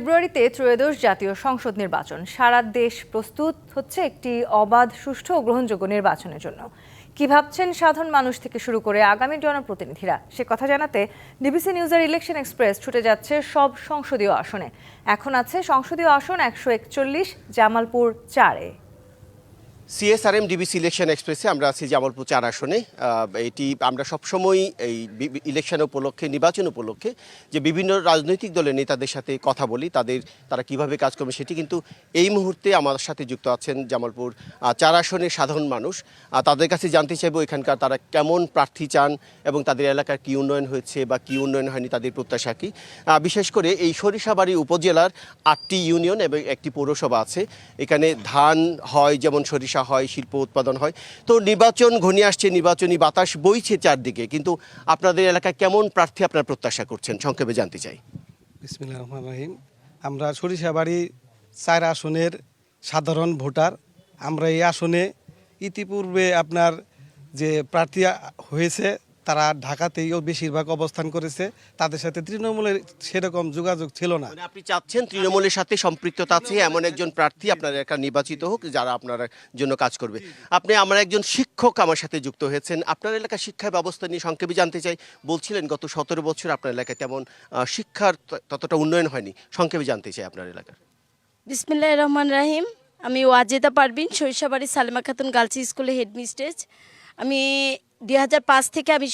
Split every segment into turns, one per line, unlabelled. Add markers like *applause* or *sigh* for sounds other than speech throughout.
ফেব্রুয়ারিতে ত্রয়োদশ জাতীয় সংসদ নির্বাচন। সারা দেশ প্রস্তুত হচ্ছে একটি অবাধ, সুষ্ঠু ও গ্রহণযোগ্য নির্বাচনের জন্য। কি ভাবছেন সাধারণ মানুষ থেকে শুরু করে আগামী জনপ্রতিনিধিরা? সে কথা জানাতে ডিবিসি নিউজের ইলেকশন এক্সপ্রেস ছুটে যাচ্ছে সব সংসদীয় আসনে। এখন আছে সংসদীয় আসন একশো একচল্লিশ, জামালপুর চারে।
সিএসআরএম ডিবিসি ইলেকশন এক্সপ্রেসে আমরা আছি জামালপুর চার আসনে। এটি আমরা সবসময় এই ইলেকশন উপলক্ষে, নির্বাচন উপলক্ষে যে বিভিন্ন রাজনৈতিক দলের নেতাদের সাথে কথা বলি, তাদের, তারা কীভাবে কাজ করবে সেটি কিন্তু এই মুহূর্তে আমার সাথে যুক্ত আছেন জামালপুর চার আসনের সাধারণ মানুষ। তাদের কাছে জানতে চাইব এখানকার তারা কেমন প্রার্থী চান এবং তাদের এলাকার কি উন্নয়ন হয়েছে বা কি উন্নয়ন হয়নি তাদের প্রত্যাশা কি। বিশেষ করে এই সরিষাবাড়ি উপজেলার আটটি ইউনিয়ন এবং একটি পৌরসভা আছে। এখানে ধান হয় যেমন সরিষা হয়, শিল্প উৎপাদন হয়। তো নির্বাচন ঘনিয়ে আসছে, নির্বাচনী বাতাস বইছে চারদিকে। কিন্তু আপনাদের এলাকায় কেমন প্রার্থী আপনার প্রত্যাশা করছেন? সংক্ষেপে জানতে চাই।
রহমান রহিম। আমরা সরিষাবাড়ি চার আসনের সাধারণ ভোটার। আমরা এই আসনে ইতিপূর্বে আপনার যে প্রার্থী হয়েছে তারা ঢাকাতেইও বেশিরভাগ অবস্থান করেছে। তাদের সাথে তৃণমূলের সেরকম যোগাযোগ ছিল না।
মানে আপনি চাচ্ছেন তৃণমূলের সাথে সম্পৃক্ততা আছে এমন একজন প্রার্থী আপনার এলাকা নির্বাচিত হোক যারা আপনার জন্য কাজ করবে। আপনি আমার একজন শিক্ষক আমার সাথে যুক্ত হয়েছেন। আপনার এলাকার শিক্ষা ব্যবস্থা নিয়ে সংক্ষেপে জানতে চাই। বলছিলেন গত সতেরো বছর আপনার এলাকায় তেমন শিক্ষার ততটা উন্নয়ন হয়নি। সংক্ষেপে জানতে চাই আপনার এলাকার।
বিসমিল্লাহ রহমান রাহিম। আমি ওয়াজেদা পারবিন সরিষাবাড়ি সালেমা খাতুন গার্লস স্কুলে হেডমিস্ট্রেস। আমি দুই থেকে আমি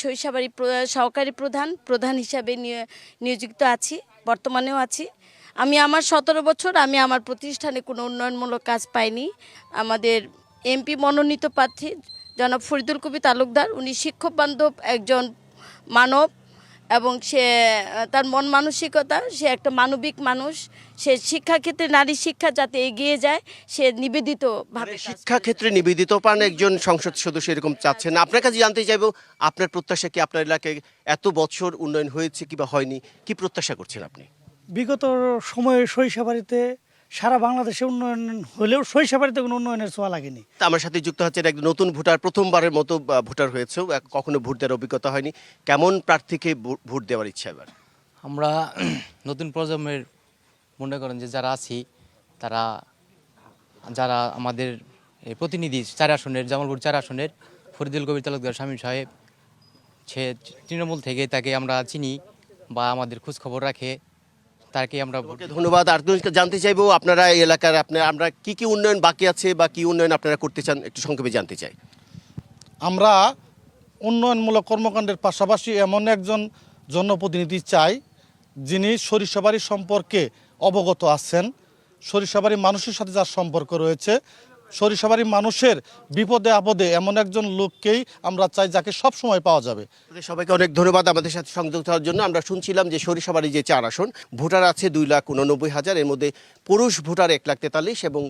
প্র- সহকারী প্রধান প্রধান হিসাবে নিয়- নিয়োজিত আছি, বর্তমানেও আছি। আমি আমার সতেরো বছর আমি আমার প্রতিষ্ঠানে কোনো উন্নয়নমূলক কাজ পাইনি। আমাদের এমপি মনোনীত প্রার্থী জনাব ফরিদুল কবি তালুকদার, উনি শিক্ষক বান্ধব, একজন মানব এবং সে তার মন মানসিকতা সে একটা মানবিক মানুষ সে শিক্ষাক্ষেত্রে নারী শিক্ষা যাতে এগিয়ে যায় সে নিবেদিত ভাবে
মানে শিক্ষা ক্ষেত্রে নিবেদিত পান একজন সংসদ সদস্য এরকম চাচ্ছেন না। আপনার কাছে জানতে চাইব আপনার প্রত্যাশা কি আপনার এলাকায় এত বছর উন্নয়ন হয়েছে কিংবা হয়নি? কি প্রত্যাশা করছেন আপনি?
বিগত সময়ে সরিষাবাড়িতে সারা বাংলাদেশে উন্নয়ন হলেও সরিষাবাড়িতে কোনো উন্নয়নের ছোঁয়া লাগেনি।
তা আমার সাথে যুক্ত হচ্ছেন একজন নতুন ভোটার প্রথমবারের মতো ভোটার হয়েছে কখনো ভোট দেওয়ার অভিজ্ঞতা হয়নি। কেমন প্রার্থীকে ভোট দেওয়ার ইচ্ছা এবার?
আমরা *clears throat* নতুন প্রজন্মের মনে করেন যে যারা আছি তারা যারা আমাদের প্রতিনিধি চার আসনের জামালপুর চার আসনের ফরিদুল কবির তালুকদার স্বামী সাহেব সে তৃণমূল থেকে তাকে আমরা চিনি বা আমাদের খোঁজ খবর রাখে। তাকে আমরা
ধন্যবাদ। আর তুমি জানতে চাইব আপনারা এই এলাকার আপনার আমরা কি কি উন্নয়ন বাকি আছে বা কি উন্নয়ন আপনারা করতে চান একটু সংক্ষেপে জানতে চাই।
আমরা উন্নয়নমূলক কর্মকাণ্ডের পাশাপাশি এমন একজন জনপ্রতিনিধি চাই যিনি সরিষাবাড়ি সম্পর্কে অবগত আছেন। সরিষাবাড়ি মানুষের সাথে যার সম্পর্ক রয়েছে সরিষাবাড়ি মানুষের বিপদে আপদে এমন একজন লোককেই আমরা চাই যাকে সব সময় পাওয়া যাবে।
সবাইকে অনেক ধন্যবাদ আমাদের সাথে সংযুক্ত হওয়ার জন্য। আমরা শুনছিলাম যে সরিষাবাড়ি যে চার আসন, ভোটার আছে দুই লাখ উননব্বই হাজার, এর মধ্যে পুরুষ ভোটার এক লাখ তেতাল্লিশ এবং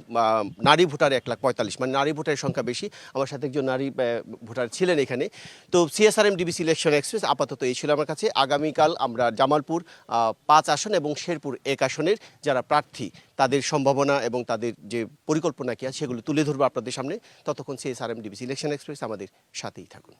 নারী ভোটার এক লাখ পঁয়তাল্লিশ। মানে নারী ভোটারের সংখ্যা বেশি। আমার সাথে একজন নারী ভোটার ছিলেন এখানে। তো সিএসআরএম ডিবিসি ইলেকশন এক্সপ্রেস আপাতত এই ছিল আমার কাছে। আগামীকাল আমরা জামালপুর পাঁচ আসন এবং শেরপুর এক আসনের যারা প্রার্থী তাদের সম্ভাবনা এবং তাদের যে পরিকল্পনা কি আছে সেগুলো তুলে ধরবো আপনাদের সামনে। ততক্ষণ সিএসআরএম ডিবিসি ইলেকশন এক্সপ্রেস আমাদের সাথেই থাকুন।